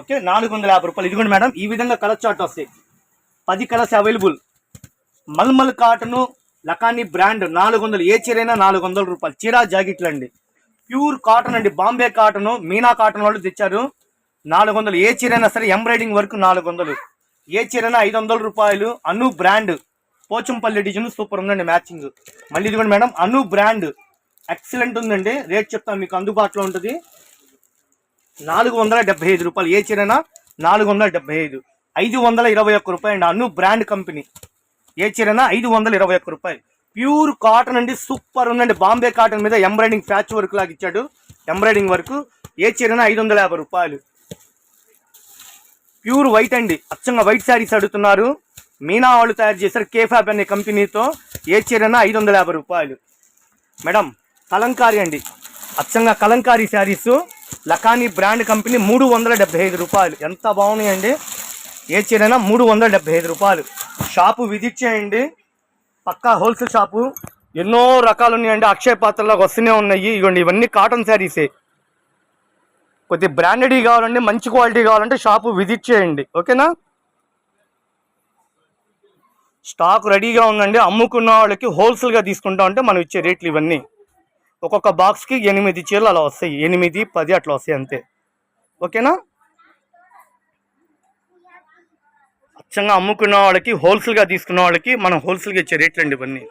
Okay నాలుగు వందల యాభై రూపాయలు. ఇదిగోండి మేడం ఈ విధంగా కలర్ చార్ట్ వస్తాయి. పది colours available. Mulmul cotton Lakhani brand నాలుగు వందలు. ఏ చీరైనా నాలుగు వందల రూపాయలు. చీరా జాకెట్లు అండి. ప్యూర్ కాటన్ అండి. బాంబే కాటన్ మీనా కాటన్ వాళ్ళు తెచ్చారు. నాలుగు వందలు. ఏ చీరైనా సరే ఎంబ్రాయిడింగ్ వర్క్ నాలుగు వందలు. ఏ చీరైనా ఐదు వందల రూపాయలు. Anu brand. Pochampally design super ఉందండి మ్యాచింగ్. మళ్ళీ ఇదిగోండి మేడం అను బ్రాండ్. ఎక్సలెంట్ ఉందండి. రేట్ చెప్తాను మీకు అందుబాటులో ఉంటుంది. నాలుగు వందల డెబ్బై ఐదు రూపాయలు. ఏ చీరైనా నాలుగు వందల డెబ్బై ఐదు. ఐదు వందల ఇరవై ఒక్క రూపాయలు అండి. అన్ను బ్రాండ్ కంపెనీ. ఏ చీరైనా ఐదు వందల ఇరవై ఒక్క రూపాయలు. ప్యూర్ కాటన్ అండి సూపర్ ఉందండి. బాంబే కాటన్ మీద ఎంబ్రాయిడింగ్ ప్యాచ్ వర్క్ లాగా ఇచ్చాడు. Embroidering work. ఏ చీరైనా ఐదు వందల యాభై రూపాయలు. ప్యూర్ వైట్ అండి. అచ్చంగా వైట్ శారీస్ అడుగుతున్నారు. మీనా వాళ్ళు తయారు చేశారు కేఫాబ్ అనే కంపెనీతో ఏ చీరైనా ఐదు వందల యాభై రూపాయలు. మేడం కలంకారీ అండి. అచ్చంగా Kalamkari saris. Lakhani brand company మూడు వందల డెబ్బై ఐదు రూపాయలు. ఎంత బాగున్నాయండి? ఏ చీరైనా? మూడు వందల డెబ్బై ఐదు రూపాయలు. షాపు విజిట్ చేయండి. పక్కా హోల్సేల్ షాపు. ఎన్నో రకాలు ఉన్నాయండి. అక్షయ పాత్రలకు వస్తూనే ఉన్నాయి. ఇవ్వండి ఇవన్నీ కాటన్ శారీసే. కొద్ది బ్రాండెడ్ కావాలంటే మంచి క్వాలిటీ కావాలంటే షాపు విజిట్ చేయండి. ఓకేనా? స్టాక్ రెడీగా ఉందండి. అమ్ముకున్న వాళ్ళకి హోల్సేల్గా తీసుకుంటా ఉంటే మనం ఇచ్చే రేట్లు ఇవన్నీ. ఒక్కొక్క బాక్స్కి ఎనిమిది చీరలు అలా వస్తాయి. ఎనిమిది పది అట్లా వస్తాయి అంతే. ఓకేనా? అచ్చంగా అమ్ముకున్న వాళ్ళకి హోల్సేల్గా తీసుకున్న వాళ్ళకి మనం హోల్సేల్గా ఇచ్చే రేట్లు అండి ఇవన్నీ.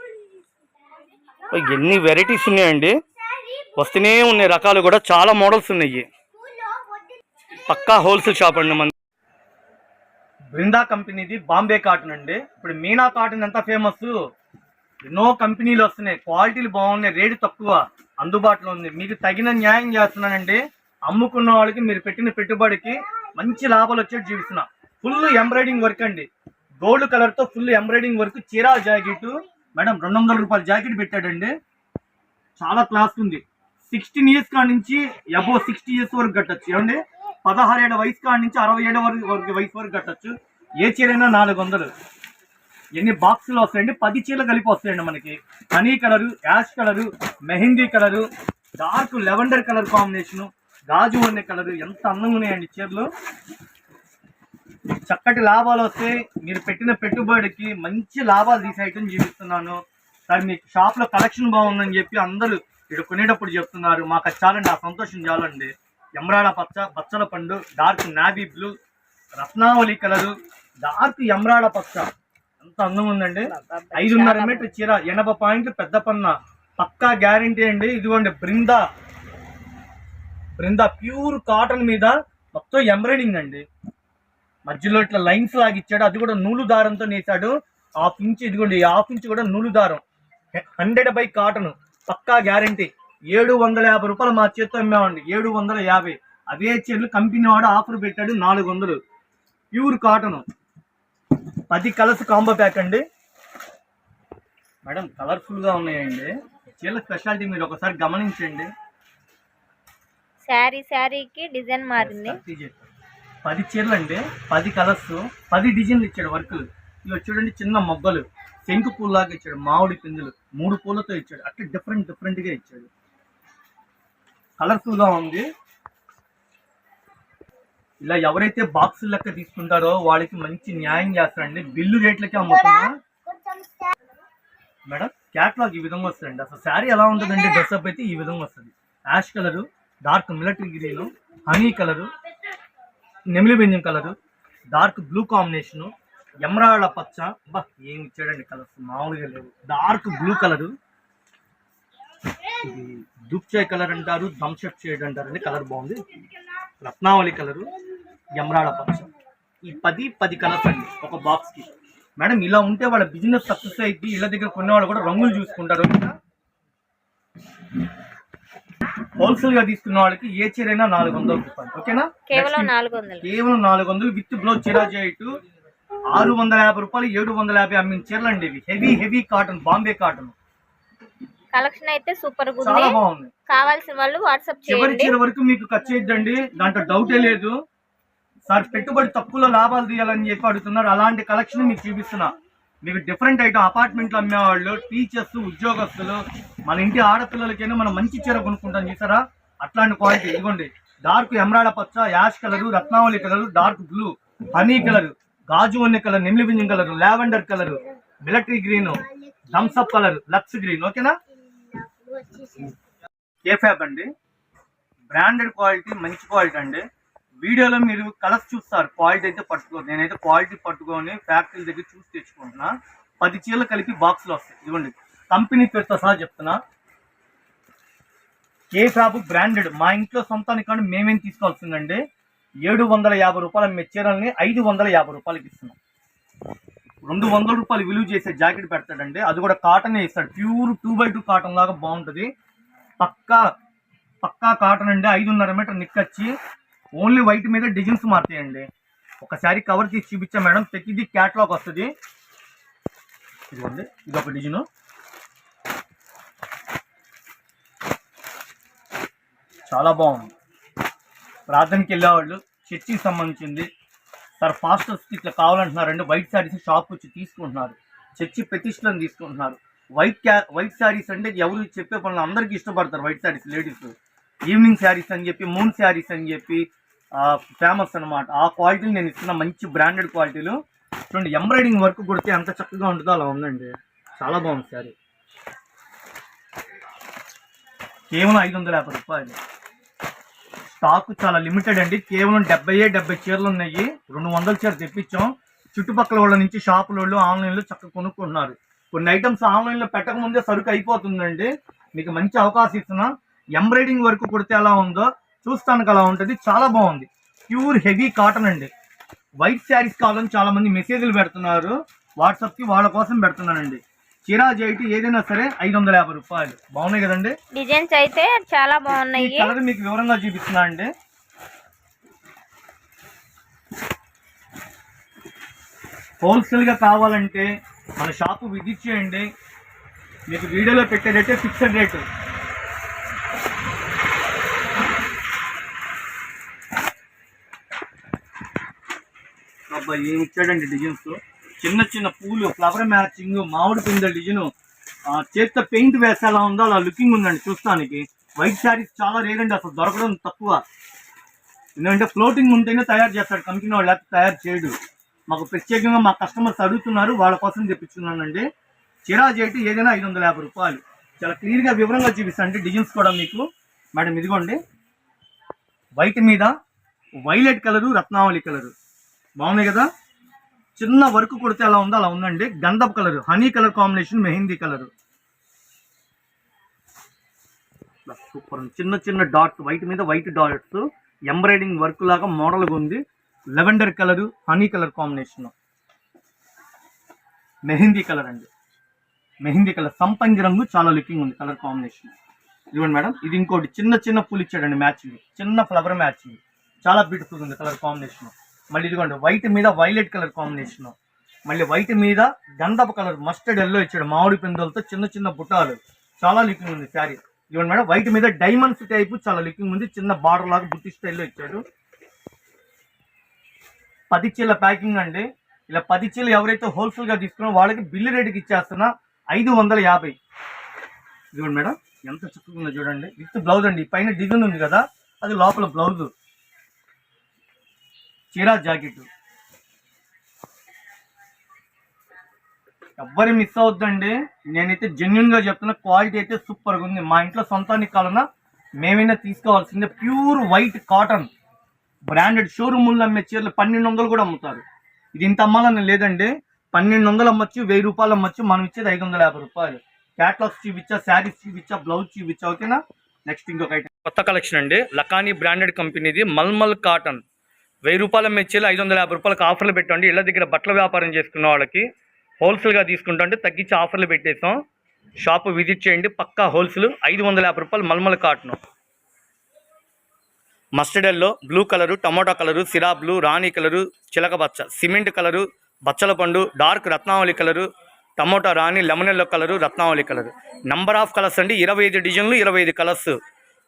ఎన్ని వెరైటీస్ ఉన్నాయండి. వస్తూనే ఉన్నాయి రకాలు కూడా. చాలా మోడల్స్ ఉన్నాయి. పక్కా హోల్సేల్ షాప్ అండి మన బృందా కంపెనీది బాంబే కాటన్ అండి. ఇప్పుడు మీనా కాటన్ ఎంత ఫేమస్ ఎన్నో కంపెనీలు వస్తున్నాయి. క్వాలిటీలు బాగున్నాయి. రేటు తక్కువ అందుబాటులో ఉంది. మీకు తగిన న్యాయం చేస్తున్నానండి. అమ్ముకున్న వాళ్ళకి మీరు పెట్టిన పెట్టుబడికి మంచి లాభాలు వచ్చేట్టు చూపిస్తున్నా. ఫుల్ ఎంబ్రాయిడింగ్ వర్క్ అండి. గోల్డ్ కలర్తో ఫుల్ ఎంబ్రాయిడింగ్ వర్క్ చీరా జాకెట్ మేడం రెండు వందల రూపాయల జాకెట్ పెట్టాడండి. చాలా క్లాస్ ఉంది. సిక్స్టీన్ ఇయర్స్ కాడ నుంచి అబో సిక్స్టీ ఇయర్స్ వరకు కట్టచ్చు. ఏమండి? పదహారు ఏళ్ళ వయసు కాడ నుంచి అరవై ఏళ్ళ వరకు వరకు వయసు వరకు కట్టచ్చు. ఏ చీరైనా నాలుగు వందలు. ఎన్ని బాక్సులు వస్తాయండి? పది చీరలు కలిపి వస్తాయండి మనకి. Honey colour ash colour mehndi colour dark lavender colour combination గాజు ఉండే కలరు ఎంత అందంగా ఉన్నాయండి చీరలు. చక్కటి లాభాలు వస్తే మీరు పెట్టిన పెట్టుబడికి మంచి లాభాలు తీసే ఐటమ్ చూపిస్తున్నాను. సార్ మీ షాప్లో కలెక్షన్ బాగుందని చెప్పి అందరూ ఇక్కడ కొనేటప్పుడు చెప్తున్నారు. మాకు అది చాలండి ఆ సంతోషం చాలండి. ఎమరాడ పచ్చ బచ్చల పండు డార్క్ నావీ బ్లూ రత్నావళి కలరు డార్క్ ఎమరాడ పచ్చ. ఎంత అందం ఉందండి? ఐదున్నర మీటర్ చీర ఎనభై పాయింట్లు పెద్ద పన్న. పక్కా గ్యారంటీ అండి. ఇదిగోండి బృందా. బృందా ప్యూర్ కాటన్ మీద మొత్తం ఎంబ్రాయిడింగ్ అండి. మధ్యలో ఇట్లా లైన్స్ లాగా ఇచ్చాడు. అది కూడా నూలు దారంతో నేసాడు. హాఫ్ ఇంచ్ ఇదిగోండి హాఫ్ ఇంచ్ కూడా నూలు దారం. Hundred by cotton. Pakka guarantee. ఏడు వందల యాభై రూపాయలు మా చేత్తో అమ్మామండి. ఏడు వందల యాభై. అదే చీరలు కంపెనీ వాడు ఆఫర్ పెట్టాడు నాలుగు వందలు. Pure cotton. పది కలర్స్ కాంబో ప్యాక్ అండి. మేడం కలర్ఫుల్గా ఉన్నాయండి. చీరల స్పెషాలిటీ మీరు ఒకసారి గమనించండి. శారీ శారీకి డిజైన్ మారింది. పది చీరలు అండి పది కలర్స్ పది డిజైన్లు ఇచ్చాడు వర్క్. ఇవి చూడండి చిన్న మొగ్గలు. శంకు పూలాగా ఇచ్చాడు మామిడి పిందులు. మూడు పూలతో ఇచ్చాడు. అట్లా డిఫరెంట్ డిఫరెంట్గా ఇచ్చాడు. కలర్ఫుల్గా ఉంది. ఇలా ఎవరైతే బాక్స్ లెక్క తీసుకుంటారో వాళ్ళకి మంచి న్యాయం చేస్తారండి. బిల్లు రేట్లకే అమ్ముతున్నా. మేడం క్యాట్లాగ్ ఈ విధంగా వస్తుందండి. అసలు శారీ ఎలా ఉంటుందండి? డ్రెస్అప్ అయితే ఈ విధంగా వస్తుంది. Ash colour dark military green honey colour నెమిలి బెంజం కలరు డార్క్ బ్లూ కాంబినేషను ఎమరాళ్ళ పచ్చ. బా ఏం ఇచ్చాడండి కలర్స్? మామూలుగా లేవు. Dark blue colour. ఇది దుప్చాయ్ కలర్ అంటారు థమ్షప్ షేడ్ అంటారండి. కలర్ బాగుంది. రత్నావళి కలరు. ఎమరాళ్ళ పచ్చ ఈ పది పది కలర్స్ అండి ఒక బాక్స్కి మేడం ఇలా ఉంటే వాళ్ళ బిజినెస్ సక్సెస్ అయింది ఇళ్ళ దగ్గర కొనేవాళ్ళు కూడా రంగులు చూసుకుంటారు. హోల్సేల్గా తీసుకున్న వాళ్ళకి ఏ చీరైనా నాలుగు వందల రూపాయలు. ఓకేనా? కేవలం నాలుగు వందలు. కేవలం నాలుగు వందలు విత్ బ్లౌజ్ చీరా చేయటు ఆరు వందల యాభై రూపాయలు ఏడు వందల యాభై అమ్మిన చీరలు అండి ఇవి. Heavy heavy cotton Bombay cotton collection అయితే సూపర్గా ఉంది కావాల్సిన వాళ్ళు వాట్సాప్ చివరి చీర వరకు మీకు ఖర్చు అయిద్దండి. దాంట్లో డౌటే లేదు. సార్ పెట్టుబడి తక్కువలో లాభాలు తీయాలని చెప్పి అడుగుతున్నారు. అలాంటి కలెక్షన్ మీకు చూపిస్తున్నా. మీకు డిఫరెంట్ ఐటమ్ అపార్ట్మెంట్లు అమ్మేవాళ్ళు టీచర్స్ ఉద్యోగస్తులు మన ఇంటి ఆడపిల్లలకైనా మనం మంచి చీర కొనుక్కుంటాం చూసారా? అట్లాంటి క్వాలిటీ ఇదిగోండి డార్క్ ఎమరాడ పచ్చ యాష్ కలర్ రత్నావళి colour dark blue honey colour గాజు వన్నె కలర్ నిమ్లి బింజం colour lavender colour military green Thums Up colour Lux green ఓకేనా? ఏ ఫ్యాబ్ అండి. బ్రాండెడ్ క్వాలిటీ మంచి క్వాలిటీ అండి. వీడియోలో మీరు కలర్స్ చూస్తారు. క్వాలిటీ అయితే పట్టుకోరు. నేనైతే క్వాలిటీ పట్టుకొని ఫ్యాక్టరీ దగ్గర చూసి తెచ్చుకుంటున్నా. పది చీరలు కలిపి బాక్స్లో వస్తాయి. ఇవ్వండి కంపెనీ పేరుతో సహా చెప్తున్నా. ఏ షాపు బ్రాండెడ్ మా ఇంట్లో సొంతానికి కానీ మేమేం తీసుకోవాల్సిందండి ఏడు వందల యాభై రూపాయల మీ చీరల్ని ఐదు వందల యాభై రూపాయలకి ఇస్తున్నాం. రెండు వందల రూపాయలు విలువ చేసే జాకెట్ పెడతాడండి. అది కూడా కాటనే ఇస్తాడు. Pure two by two cotton లాగా బాగుంటుంది. పక్కా పక్కా కాటన్ అండి. ఐదున్నర మీటర్ నిక్కచ్చి ఓన్లీ వైట్ మీద డిజైన్స్ మారుతాయండి. ఒకసారి కవర్ తీసి చూపించా మేడం. ప్రతిదీ క్యాట్లాగ్ వస్తుంది. ఇదిగోండి ఇది ఒక డిజైన్. చాలా బాగుంది. ప్రార్థనకి వెళ్ళేవాళ్ళు చర్చికి సంబంధించింది. సార్ ఫాస్టర్స్కి ఇట్లా కావాలంటున్నారండి వైట్ శారీస్ షాప్ వచ్చి తీసుకుంటున్నారు. చర్చి ప్రతిష్టలను తీసుకుంటున్నారు. వైట్ క్యా వైట్ శారీస్ అంటే ఎవరు చెప్పే పనులు? అందరికీ ఇష్టపడతారు white saris ladies evening saris అని చెప్పి మూన్ శారీస్ అని చెప్పి ఫేమస్ అనమాట ఆ క్వాలిటీలు నేను ఇస్తున్న మంచి బ్రాండెడ్ క్వాలిటీలు చూడండి ఎంబ్రాయిడింగ్ వర్క్ కొడితే ఎంత చక్కగా ఉంటుందో అలా ఉందండి. చాలా బాగుంది సార్ కేవలం ఐదు వందల యాభై రూపాయలు. స్టాక్ చాలా లిమిటెడ్ అండి. కేవలం డెబ్బై డెబ్బై చీరలు ఉన్నాయి. రెండు వందల చీర తెప్పించాం. చుట్టుపక్కల వాళ్ళ నుంచి షాపుల వాళ్ళు ఆన్లైన్లో చక్కగా కొనుక్కుంటున్నారు. కొన్ని ఐటమ్స్ ఆన్లైన్లో పెట్టకముందే సరుకు అయిపోతుందండి. మీకు మంచి అవకాశం ఇస్తున్నా. ఎంబ్రాయిడింగ్ వర్క్ కొడితే ఎలా ఉందో చూస్తానికి అలా ఉంటుంది. చాలా బాగుంది. ప్యూర్ హెవీ కాటన్ అండి. వైట్ శారీస్ కావాలని చాలా మంది మెసేజ్లు పెడుతున్నారు. వాట్సాప్కి వాళ్ళ కోసం పెడుతున్నానండి. చీరా జైటి ఏదైనా సరే ఐదు వందల యాభై రూపాయలు. బాగున్నాయి కదండి? డిజైన్స్ అయితే చాలా బాగున్నాయి. కలర్ మీకు వివరంగా చూపిస్తున్నా అండి. హోల్సేల్గా కావాలంటే మన షాపు విజిట్ చేయండి. మీకు వీడియోలో పెట్టే రేటే ఫిక్స్డ్ రేటు అబ్బాయి ఏం ఇచ్చాడండి డిజైన్స్? చిన్న చిన్న పూలు ఫ్లవర్ మ్యాచింగ్ మామిడి పిందెల డిజైన్. చేతితో పెయింట్ వేస్తే ఎలా ఉందో అలా లుకింగ్ ఉందండి చూస్తానికి. వైట్ శారీస్ చాలా రేర్ అండి అసలు దొరకడం తక్కువ. ఎందుకంటే ఫ్లోటింగ్ ఉంటేనే తయారు చేస్తాడు కంపెనీ వాళ్ళు లేకపోతే తయారు చేయడు. మాకు ప్రత్యేకంగా మా కస్టమర్స్ అడుగుతున్నారు వాళ్ళ కోసం తెప్పించున్నానండి. చిరా చేటి ఏదైనా ఐదు వందల యాభై రూపాయలు. చాలా క్లియర్గా వివరంగా చూపిస్తాను డిజైన్స్ కూడా మీకు. మేడం ఇదిగోండి. వైట్ మీద వైలెట్ కలరు రత్నావళి కలరు. బాగున్నాయి కదా? చిన్న వర్క్ కొడితే అలా ఉందో అలా ఉందండి. గంధపు colour honey colour combination mehndi colour. Super ఉంది. చిన్న చిన్న డాట్స్ వైట్ మీద వైట్ డాట్స్ ఎంబ్రాయిడింగ్ వర్క్ లాగా మోడల్గా ఉంది. Lavender colour honey colour combination. Mehndi colour అండి. మెహందీ కలర్ సంపంగి రంగు చాలా లుకింగ్ ఉంది కలర్ కాంబినేషన్. ఇదిగోండి మేడం ఇది ఇంకోటి చిన్న చిన్న పూలు ఇచ్చాడండి మ్యాచింగ్. చిన్న ఫ్లవర్ మ్యాచింగ్. చాలా బ్యూటిఫుల్ ఉంది కలర్ కాంబినేషన్. మళ్ళీ ఇదిగోండి వైట్ మీద వైలెట్ కలర్ కాంబినేషన్ మళ్ళీ వైట్ మీద గంధపు కలర్ మస్టర్డ్ ఎల్లో ఇచ్చాడు మామిడి పిందులతో చిన్న చిన్న బుట్టాలు. చాలా లుకింగ్ ఉంది శారీ. ఇవ్వండి మేడం వైట్ మీద డైమండ్స్ టైపు చాలా లుకింగ్ ఉంది. చిన్న బార్డర్ లాగా బుట్టి స్టైల్లో ఇచ్చాడు. పది చీల ప్యాకింగ్ అండి. ఇలా పది చీలు ఎవరైతే హోల్సేల్గా తీసుకున్నారో వాళ్ళకి బిల్లు రేటుకి ఇచ్చేస్తున్నా ఐదు వందల యాభై. ఇదిగోండి మేడం ఎంత చక్కగా ఉందో చూడండి. విత్ బ్లౌజ్ అండి. పైన డిజైన్ ఉంది కదా అది లోపల బ్లౌజ్ చీరా జాకెట్. ఎవ్వరి మిస్ అవుద్దండి. నేనైతే జెన్యున్గా చెప్తున్నా క్వాలిటీ అయితే సూపర్గా ఉంది. మా ఇంట్లో సొంతానికి కావాలన్నా మేమైనా తీసుకోవాల్సిందే. Pure white cotton. బ్రాండెడ్ షోరూముల్లో అమ్మే చీరలు పన్నెండు వందలు కూడా అమ్ముతారు. ఇది ఇంత అమ్మాలని లేదండి. పన్నెండు వందలు అమ్మచ్చు వెయ్యి రూపాయలు అమ్మచ్చు. మనం ఇచ్చేది ఐదు వందల యాభై రూపాయలు. క్యాట్లాగ్స్ చూపించా శారీస్ చూపించా బ్లౌజ్ చూపించా ఓకేనా నెక్స్ట్ ఇంకొక ఐటమ్ కొత్త కలెక్షన్ అండి. లకానీ బ్రాండెడ్ కంపెనీది మల్మల్ కాటన్. వెయ్యి రూపాయల మెచ్చేలు ఐదు వందల యాభై రూపాయలకు ఆఫర్లు పెట్టండి. ఇళ్ళ దగ్గర బట్టల వ్యాపారం చేసుకున్న వాళ్ళకి హోల్సేల్గా తీసుకుంటుంటే తగ్గించి ఆఫర్లు పెట్టేసాం షాపు విజిట్ చేయండి. పక్కా హోల్సేల్ ఐదు వందల యాభై రూపాయలు mulmul cotton. Mustard yellow blue colour tomato colour సిరా బ్లూ రాణి కలరు చిలక బచ్చ సిమెంట్ కలరు బచ్చల పండు డార్క్ రత్నావళి కలరు టమోటా రాణి లెమన్ ఎల్లో కలరు రత్నావళి కలరు. నంబర్ ఆఫ్ కలర్స్ అండి ఇరవై ఐదు డిజైన్లు ఇరవై ఐదు కలర్స్.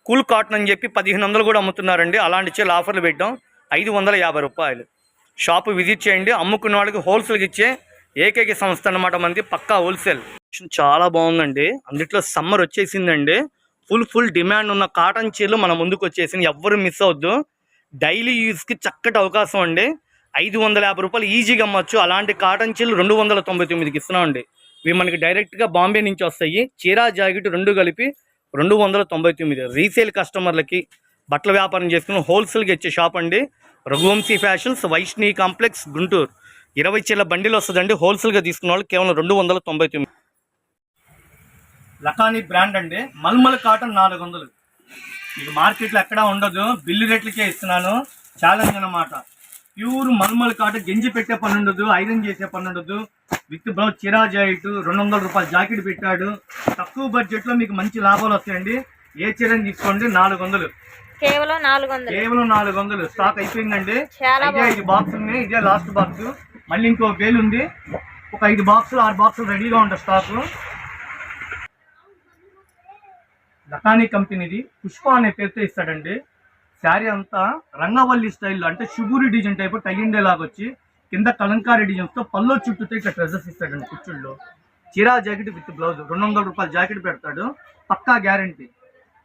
కూల్ కాటన్ అని చెప్పి పదిహేను వందలు కూడా అమ్ముతున్నారండి. అలాంటి చీరలు ఆఫర్లు పెట్టాం. ఐదు వందల యాభై రూపాయలు. షాపు విజిట్ చేయండి అమ్ముకున్న వాళ్ళకి హోల్సేల్కి ఇచ్చే ఏకైక సంస్థ అన్నమాట మనది పక్కా హోల్సేల్. చాలా బాగుందండి. అందుట్లో సమ్మర్ వచ్చేసిందండి. ఫుల్ ఫుల్ డిమాండ్ ఉన్న కాటన్ చీరలు మన ముందుకు వచ్చేసింది ఎవ్వరు మిస్ అవద్దు డైలీ యూస్కి చక్కటి అవకాశం అండి. ఐదు వందల యాభై రూపాయలు ఈజీగా అమ్మచ్చు. అలాంటి కాటన్ చీరలు రెండు వందల తొంభై తొమ్మిదికి ఇస్తున్నాం అండి ఇవి మనకి డైరెక్ట్గా బాంబే నుంచి వస్తాయి. చీరా జాకెట్ రెండు కలిపి రెండు వందల తొంభై తొమ్మిది. రీసేల్ కస్టమర్లకి బట్టల వ్యాపారం చేసుకుని హోల్సేల్గా ఇచ్చే షాప్ అండి. Raghuvanshi fashions Vaishnavi complex Guntur. ఇరవై చీల బండిలు వస్తుందండి. హోల్సేల్గా తీసుకున్న వాళ్ళు కేవలం రెండు వందల తొంభై తొమ్మిది. లకానీ బ్రాండ్ అండి. మల్మల్ కాటన్ నాలుగు వందలు మీకు మార్కెట్లో ఎక్కడా ఉండదు. బిల్లు రేట్లకే ఇస్తున్నాను. ఛాలెంజ్ అన్నమాట. ప్యూర్ మల్మల్ కాటన్ గెంజి పెట్టే పని ఉండదు ఐరన్ చేసే పని ఉండదు. విత్ బ్రౌ చిరా జాకెట్ రెండు వందల రూపాయలు జాకెట్ పెట్టాడు. తక్కువ బడ్జెట్లో మీకు మంచి లాభాలు వస్తాయండి. ఏ చీరని తీసుకోండి? నాలుగు వందలు కేవలం నాలుగు వందలు. కేవలం నాలుగు వందలు. స్టాక్ అయిపోయిందండి. చాలా ఇదే ఐదు బాక్స్ ఉన్నాయి. ఇదే లాస్ట్ బాక్స్ మళ్ళీ ఇంకో వేలు ఉంది. ఒక ఐదు బాక్సులు ఆరు బాక్సులు రెడీగా ఉంటాయి స్టాక్ లకానీ కంపెనీది పుష్ప అనే పేరుతో ఇస్తాడండి. శారీ అంతా రంగవల్లి స్టైల్లో అంటే షుగూరి డిజైన్ టైప్ టైండే లాగా వచ్చి కింద కలంకారీ డిజైన్స్తో పల్లో చుట్టూతో ఇట్లా డ్రెస్సెస్ ఇస్తాడండి కుచ్చుల్లో. చీరా జాకెట్ విత్ బ్లౌజ్ రెండు వందల రూపాయల జాకెట్ పెడతాడు. పక్కా గ్యారంటీ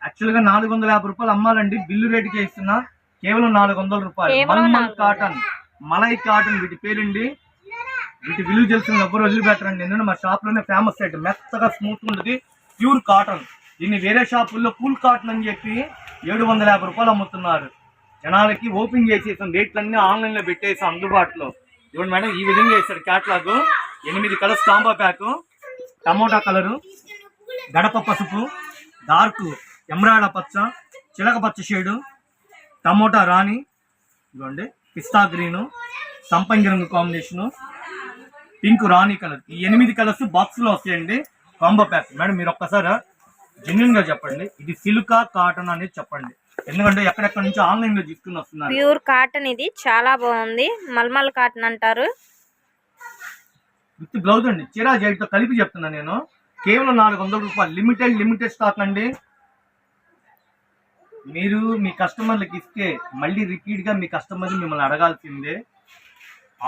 యాక్చువల్గా నాలుగు వందల యాభై రూపాయలు అమ్మాలండి. బిల్లు రేటుకే ఇస్తున్నా. కేవలం నాలుగు వందల రూపాయలు మల్మల్ కాటన్. మలై కాటన్ వీటి పేరండి. వీటి విలువ తెలిసిన ఎవ్వరు వదిలిపెట్టరండి ఎందుకంటే మా షాప్లోనే ఫేమస్ ఐటమ్ మెత్తగా స్మూత్ ఉంటుంది ప్యూర్ కాటన్ దీన్ని వేరే షాపుల్లో కూల్ కాటన్ అని చెప్పి ఏడు వందల యాభై రూపాయలు అమ్ముతున్నారు. జనాలకి ఓపెన్ చేసేసాం రేట్లన్నీ ఆన్లైన్లో పెట్టేసాం అందుబాటులో. ఇవ్వండి మేడం ఈ విధంగా వేస్తాడు క్యాట్లాగ్ ఎనిమిది colours combo pack. Tomato colour. గడప పసుపు. డార్క్ ఎమరాడ పచ్చ చిలక పచ్చ షేడు టమోటా రాణి ఇదిగోండి పిస్తా గ్రీను సంపంగి రంగు కాంబినేషను పింక్ రాణి కలర్. ఈ ఎనిమిది కలర్స్ బాక్స్లో వస్తాయండి. Combo pack. మేడం మీరు ఒక్కసారి జెన్యున్గా చెప్పండి. ఇది సిల్కా కాటన్ అనేది చెప్పండి. ఎందుకంటే ఎక్కడెక్కడ నుంచి ఆన్లైన్లో తీసుకుని వస్తున్నారు. ప్యూర్ కాటన్ ఇది. చాలా బాగుంది. మల్మల్ కాటన్ అంటారు. విత్ బ్లౌజ్ అండి. చీరా జాకెట్తో కలిపి చెప్తున్నా నేను. కేవలం నాలుగు వందల రూపాయలు. లిమిటెడ్ లిమిటెడ్ స్టాక్ అండి. మీరు మీ కస్టమర్లకు ఇస్తే మళ్ళీ రిపీట్గా మీ కస్టమర్ని మిమ్మల్ని అడగాల్సిందే.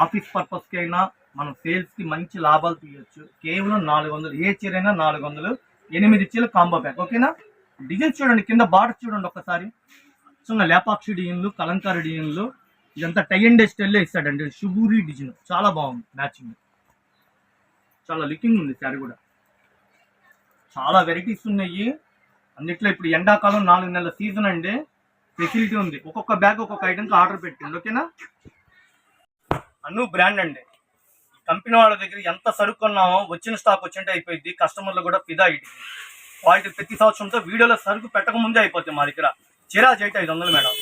ఆఫీస్ పర్పస్కి అయినా మనం సేల్స్కి మంచి లాభాలు తీయొచ్చు. కేవలం నాలుగు వందలు ఏ చీర అయినా నాలుగు వందలు ఎనిమిది చీరలు కాంబో ప్యాక్ ఓకేనా డిజైన్స్ చూడండి కింద బార్డర్ చూడండి ఒక్కసారి. చిన్న లేపాక్షి డిజైన్లు కలంకార డిజైన్లు ఇదంతా టై అండ్ స్టైల్లో ఇస్తాడండి. షుగూరి డిజైన్ చాలా బాగుంది మ్యాచింగ్ చాలా లుకింగ్ ఉంది శారీ కూడా. చాలా వెరైటీస్ ఉన్నాయి. అన్నిట్లో ఇప్పుడు ఎండాకాలం నాలుగు నెలల సీజన్ అండి. ఫెసిలిటీ ఉంది. ఒక్కొక్క బ్యాగ్ ఒక్కొక్క ఐటెంకి ఆర్డర్ పెట్టండి. ఓకేనా అను బ్రాండ్ అండి. కంపెనీ వాళ్ళ దగ్గర ఎంత సరుకు కొన్నామో వచ్చిన స్టాక్ వచ్చింటే అయిపోయింది కస్టమర్లు కూడా ఫిదా అయింది క్వాలిటీ ప్రతి సంవత్సరంతో వీడియోలో సరుకు పెట్టక ముందే అయిపోతుంది మా దగ్గర. చీరా అయితే ఐదు వందలు మేడం.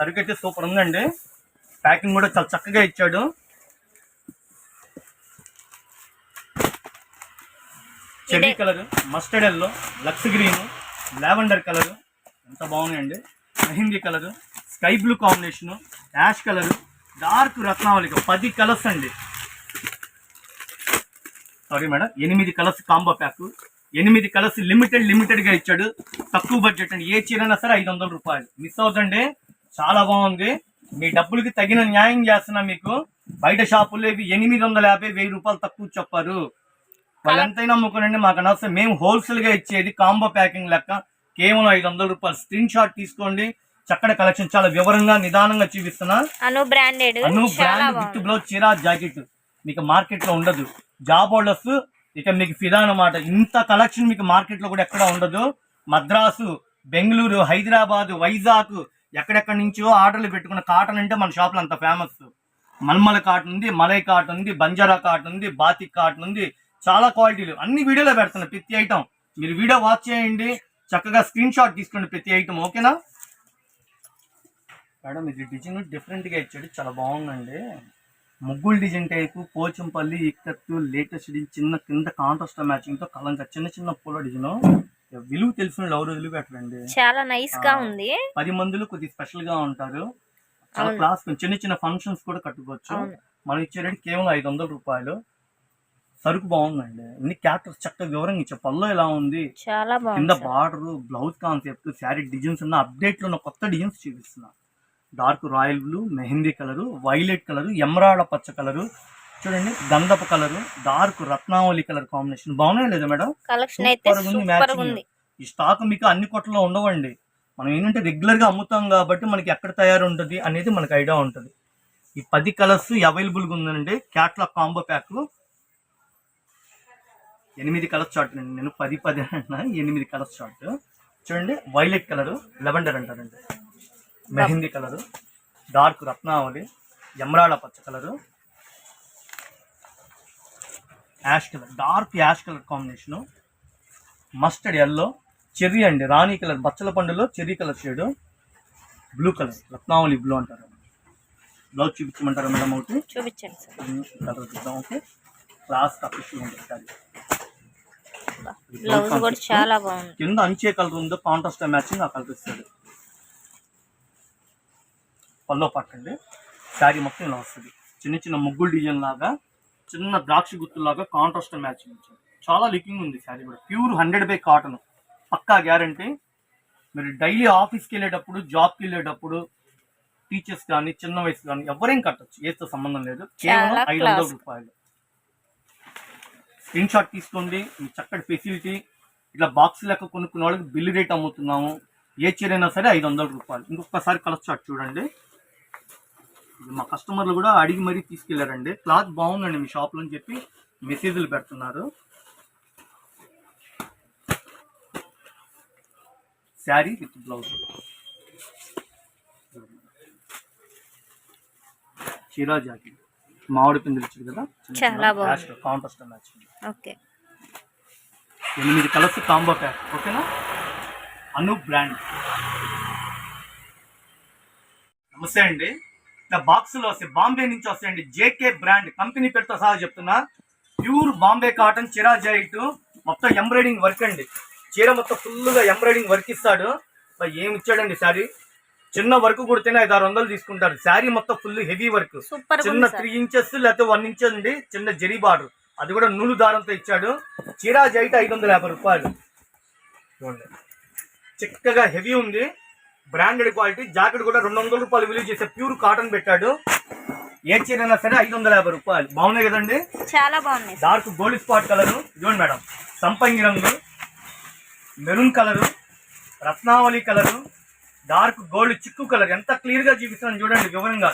సరుకు అయితే సూపర్ ఉందండి. ప్యాకింగ్ కూడా చాలా చక్కగా ఇచ్చాడు. Cherry colour mustard yellow Lux green lavender colour. ఎంత బాగున్నాయండి. Mehndi colour sky blue combination ash colour dark రత్నావళిక. పది కలర్స్ అండి. సారీ మేడం ఎనిమిది కలర్స్ కాంబో ప్యాక్ ఎనిమిది కలర్స్ లిమిటెడ్ లిమిటెడ్గా ఇచ్చాడు. తక్కువ బడ్జెట్ అండి. ఏ చీరైనా సరే ఐదు వందల రూపాయలు. మిస్ అవుతుందండి చాలా బాగుంది. మీ డబ్బులకి తగిన న్యాయం చేస్తున్నా మీకు. బయట షాపుల్లో ఇవి ఎనిమిది వందల యాభై వెయ్యి రూపాయలు తక్కువ చెప్పారు. వాళ్ళు ఎంతైనా అమ్ముకోనండి మాకు అనవసరం మేము హోల్సేల్గా ఇచ్చేది కాంబో ప్యాకింగ్ లెక్క. కేవలం ఐదు వందల రూపాయలు స్క్రీన్ షాట్ తీసుకోండి. చక్కటి కలెక్షన్ చాలా వివరంగా నిదానంగా చూపిస్తున్నా. Anu branded Anu brand blouse చీరా జాకెట్ మీకు మార్కెట్లో ఉండదు. జాబ్ హోల్డర్స్ ఇక మీకు ఫిదా అన్నమాట. ఇంత కలెక్షన్ మీకు మార్కెట్లో కూడా ఎక్కడ ఉండదు. మద్రాసు బెంగళూరు హైదరాబాద్ వైజాగ్ ఎక్కడెక్కడి నుంచో ఆర్డర్లు పెట్టుకున్న కాటన్ అంటే మన షాప్లో అంత ఫేమస్ మల్మల కాటన్ ఉంది మలై కాటన్ ఉంది బంజారా కాటన్ ఉంది బాతిక్ కాటన్ ఉంది చాలా క్వాలిటీలు. అన్ని వీడియోలో పెడుతున్నాయి ప్రతి ఐటమ్ మీరు వీడియో వాచ్ చేయండి. చక్కగా స్క్రీన్ షాట్ తీసుకోండి ప్రతి ఐటమ్ ఓకేనా మేడం ఇది డిజైన్ డిఫరెంట్గా ఇచ్చాడు. చాలా బాగుందండి. ముగ్గులు design type Pochampally ikat latest design చిన్న కింద కాంట్రాస్ట్ మ్యాచింగ్తో కలంక చిన్న చిన్న పూల డిజైన్ విలువ తెలిసిన ఎవరు వదిలిపెట్టరండి చాలా నైస్గా ఉంది. పది మందిలో కొద్ది స్పెషల్గా ఉంటారు. చాలా. క్లాస్ చిన్న చిన్న ఫంక్షన్స్ కూడా కట్టుకోవచ్చు. మనం ఇచ్చే రేట్ కేవలం ఐదు వందల రూపాయలు. సరుకు బాగుందండి. ఇన్ని క్యారెక్టర్స్ చక్కగా వివరంగా ఇచ్చా పల్లో ఎలా ఉంది? చాలా కింద. Border blouse concept sari designs ఉన్న అప్డేట్లో ఉన్న కొత్త డిజైన్స్ చూపిస్తున్నా. Dark royal blue mehndi colour violet colour emerald పచ్చ కలర్ చూడండి గంధపు కలర్ డార్క్ రత్నావళి కలర్ కాంబినేషన్. బాగున్నాయి లేదా మేడం? కలెక్షన్ అయితే సూపర్ ఉంది. ఈ స్టాక్ మీకు అన్ని కొట్లలో ఉండవండి. మనం ఏంటంటే రెగ్యులర్గా అమ్ముతాం కాబట్టి మనకి ఎక్కడ తయారు ఉంటుంది అనేది మనకి ఐడియా ఉంటుంది. ఈ పది కలర్స్ అవైలబుల్గా ఉందండి. క్యాట్లాగ్ కాంబో ప్యాక్ ఎనిమిది కలర్స్ చార్ట్ అండి నేను పది పది అంటున్నా ఎనిమిది కలర్స్ చార్ట్ చూడండి వైలెట్ కలర్ లెవెండర్ అంటారండి. మెహందీ కలర్ డార్క్ రత్నావళి ఎమరాళ్ళ పచ్చ colour ash colour dark ash colour combination. Mustard yellow cherry అండి రాణి కలర్ బచ్చల పండులో cherry colour shade blue colour రత్నావళి బ్లూ అంటారు. బ్లౌజ్ చూపించమంటారా మేడం ఒకటి? చూపించండి సార్. కలర్ చూద్దాం ఓకే? క్లాస్ సారీ బ్లౌజ్ కూడా చాలా బాగుంది. కింద అంచే కలర్ ఉందో కాంట్రాస్ట్ మ్యాచింగ్ ఆ కలర్ పల్లో పట్టండి. శారీ మొత్తం ఇలా వస్తుంది. చిన్న చిన్న ముగ్గులు డిజైన్ లాగా చిన్న ద్రాక్ష గుర్తులాగా కాంట్రాస్ట్ మ్యాచింగ్ చాలా లుకింగ్ ఉంది శారీ కూడా. ప్యూర్ హండ్రెడ్ బై కాటన్ పక్కా గ్యారంటీ మీరు డైలీ ఆఫీస్కి వెళ్ళేటప్పుడు జాబ్కి వెళ్ళేటప్పుడు టీచర్స్ కానీ చిన్న వయసు కానీ ఎవరేం కట్టచ్చు? ఏతో సంబంధం లేదు. కేవలం ఐదు వందల. రూపాయలు. స్క్రీన్ షాట్ తీసుకోండి మీ చక్కటి ఫెసిలిటీ ఇట్లా బాక్స్ లెక్క కొనుక్కున్న వాళ్ళకి బిల్లు రేట్ అమ్ముతున్నాము. ఏ చీర అయినా సరే ఐదు వందల రూపాయలు. ఇంకొకసారి కలర్ షాట్ చూడండి. మా కస్టమర్లు కూడా అడిగి మరీ తీసుకెళ్ళారండి. క్లాత్ బాగుందండి మీ షాప్లో అని చెప్పి మెసేజ్లు పెడుతున్నారు. శారీ విత్ బ్లౌజ్ చీరా జాకెట్ మామిడి పిందులు ఇచ్చారు కదా చాలా బాగుంది. Contrast okay. ఎనిమిది కలర్స్ కాంబో ప్యాక్ ఓకేనా? అను బ్రాండ్. నమస్తే అండి. ఇట్లా బాక్స్లో వస్తాయి బాంబే నుంచి వస్తాయండి జేకే బ్రాండ్. కంపెనీ పేరుతో సహా చెప్తున్నా. ప్యూర్ బాంబే కాటన్ చిరా జైట్ మొత్తం ఎంబ్రాయిడింగ్ వర్క్ అండి. చీర మొత్తం ఫుల్గా ఎంబ్రాయిడింగ్ వర్క్ ఇస్తాడు. ఏమి ఇచ్చాడండి శారీ చిన్న వర్క్ కుడితేనే ఐదు ఆరు వందలు తీసుకుంటారు. శారీ మొత్తం ఫుల్ హెవీ వర్క్ చిన్న త్రీ ఇంచెస్ లేకపోతే వన్ ఇంచ్ అండి. చిన్న జరీ బార్డర్ అది కూడా నూలు దారంతో ఇచ్చాడు. చీరా జైట్ ఐదు వందల యాభై రూపాయలు. చూడండి చిక్కగా హెవీ ఉంది. బ్రాండెడ్ క్వాలిటీ జాకెట్ కూడా రెండు వందల రూపాయలు విలువ చేసే ప్యూర్ కాటన్ పెట్టాడు. ఏ చీర అయినా సరే ఐదు వందల యాభై రూపాయలు. బాగున్నాయి కదండి? చాలా బాగున్నాయి. డార్క్ గోల్డ్ స్పాట్ కలర్ చూడండి మేడం. సంపంగి రంగు. మెరూన్ కలరు రత్నావళి కలరు డార్క్ గోల్డ్ చిక్కు కలర్. ఎంత క్లియర్గా చూపిస్తున్నాను చూడండి వివరంగా.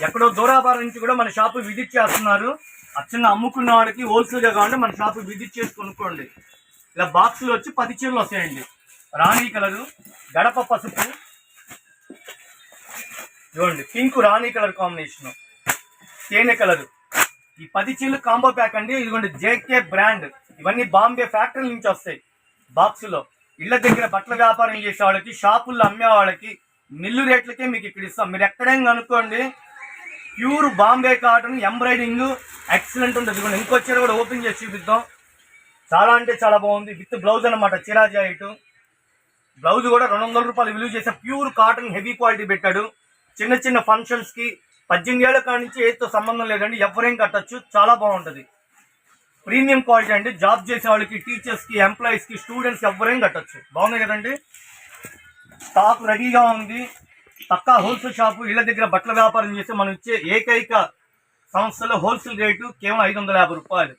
ఎక్కడో దూరాభారం నుంచి కూడా మన షాపు విజిట్ చేస్తున్నారు. ఆ చిన్న అమ్ముకున్న వాడికి హోల్సేల్గా కావాలంటే మన షాపు విజిట్ చేసి కొనుక్కోండి. ఇలా బాక్సులు వచ్చి పది చీరలు వస్తాయండి. రాణి కలరు గడప పసుపు. చూడండి పింక్ రాణి కలర్ కాంబినేషన్. తేనె కలరు. ఈ పది చీరలు కాంబో ప్యాక్ అండి. ఇదిగోండి జేకే బ్రాండ్. ఇవన్నీ బాంబే ఫ్యాక్టరీ నుంచి వస్తాయి బాక్సులో. ఇళ్ళ దగ్గర బట్టల వ్యాపారం చేసే వాళ్ళకి షాపుల్లో అమ్మే వాళ్ళకి మిల్లు రేట్లకే మీకు ఇక్కడ ఇస్తాం. మీరు ఎక్కడైనా కనుక్కోండి pure Bombay cotton embroidering excellent ఉంటుంది. ఇదిగోండి ఇంకో చీర కూడా ఓపెన్ చేసి చూపిద్దాం. చాలా అంటే చాలా బాగుంది. విత్ బ్లౌజ్ అనమాట చీరా జాయిట్ బ్లౌజ్ కూడా రెండు వందల రూపాయలు విలువ చేసే ప్యూర్ కాటన్ హెవీ క్వాలిటీ పెట్టాడు. చిన్న చిన్న ఫంక్షన్స్కి పద్దెనిమిది ఏళ్ళ కాడి నుంచి ఏతో సంబంధం లేదండి. ఎవరేం కట్టచ్చు. చాలా బాగుంటది. ప్రీమియం క్వాలిటీ అండి. జాబ్ చేసే వాళ్ళకి టీచర్స్కి ఎంప్లాయీస్కి స్టూడెంట్స్ ఎవరేం కట్టచ్చు. బాగుంది కదండి? స్టాక్ రెడీగా ఉంది. పక్కా హోల్సేల్ షాపు ఇళ్ళ దగ్గర బట్టల వ్యాపారం చేస్తే మనం ఇచ్చే ఏకైక సంస్థలో హోల్సేల్ రేటు కేవలం ఐదు వందల యాభై రూపాయలు.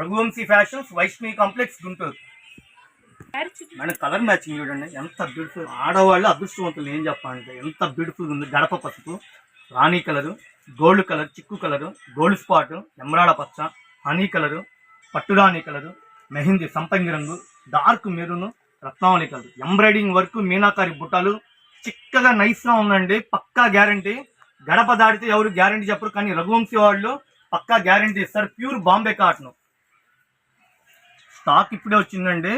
Raghuvanshi fashions Vaishnavi complex Guntur. Madam colour matching చూడండి. ఎంత బ్యూటిఫుల్ ఆడవాళ్ళు అదృష్టవంతులు ఏం చెప్పాలంటే ఎంత బ్యూటిఫుల్ ఉంది. గడప పసుపు రాణి కలరు గోల్డ్ కలర్ చిక్కు కలరు గోల్డ్ స్పాట్ ఎమరాడ పచ్చ హనీ కలరు పట్టుడాని కలరు మెహిందీ సంపంగి రంగు డార్క్ మెరూను రత్నావళి కలరు ఎంబ్రాయిడింగ్ వర్క్ మీనాకారి బుట్టాలు చిక్కగా నైస్గా ఉందండి. పక్కా గ్యారంటీ గడప దాటితే ఎవరు గ్యారంటీ చెప్పరు కానీ రఘువంశీ వాళ్ళు పక్కా గ్యారంటీ ఇస్తారు. ప్యూర్ బాంబే కాటన్ స్టాక్ ఇప్పుడే వచ్చిందండి.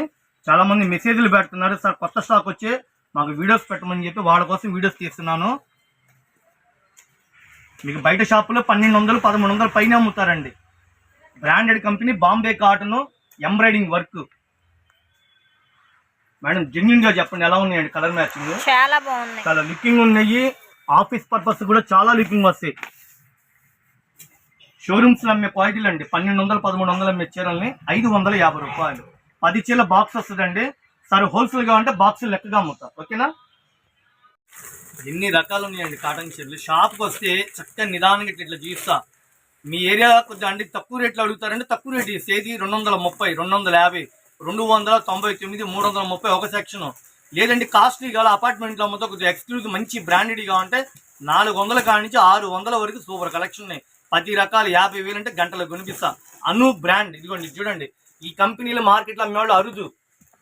చాలామంది మెసేజ్లు పెడుతున్నారు సార్ కొత్త స్టాక్ వచ్చి మాకు వీడియోస్ పెట్టమని చెప్పి వాళ్ళ కోసం వీడియోస్ తీస్తున్నాను. మీకు బయట షాపులో పన్నెండు వందలు పదమూడు వందలు పైన అమ్ముతారండి. Branded company Bombay cotton embroidering work. Madam జెన్యున్గా చెప్పండి ఎలా ఉన్నాయండి కలర్ మ్యాచింగ్? చాలా బాగున్నాయి. చాలా లుకింగ్ ఉన్నాయి. ఆఫీస్ పర్పస్ కూడా చాలా లుకింగ్ వస్తాయి. షోరూమ్స్లో అమ్మే క్వాలిటీలు అండి పన్నెండు వందలు పదమూడు వందలు అమ్మే చీరల్ని ఐదు వందల యాభై రూపాయలు. పది చీరల బాక్స్ వస్తుందండి. సరే హోల్సేల్గా ఉంటే బాక్స్ లెక్కగా అమ్ముతా. ఓకేనా? ఎన్ని రకాలు ఉన్నాయండి కాటన్ చీరలు. షాప్కి వస్తే చక్కగా నిదానంగా ఇట్లా చూస్తా మీ ఏరియా కొద్దిగా అండి తక్కువ రేట్లో అడుగుతారంటే తక్కువ రేట్ సేది రెండు వందల ముప్పై రెండు వందల యాభై రెండు వందల తొంభై తొమ్మిది మూడు వందల ముప్పై ఒక సెక్షన్ లేదండి కాస్ట్లీ కావాలి అపార్ట్మెంట్లో మొత్తం కొంచెం ఎక్స్క్లూజివ్ మంచి బ్రాండెడ్ కావాలంటే నాలుగు వందల కాడి నుంచి ఆరు వందల వరకు సూపర్ కలెక్షన్ ఉన్నాయి. పది రకాలు యాభై వేలు అంటే గంటలకు కొనిపిస్తా. అను బ్రాండ్ ఇదిగోండి ఇది చూడండి. ఈ కంపెనీలు మార్కెట్లో అమ్మేవాళ్ళు అరుదు.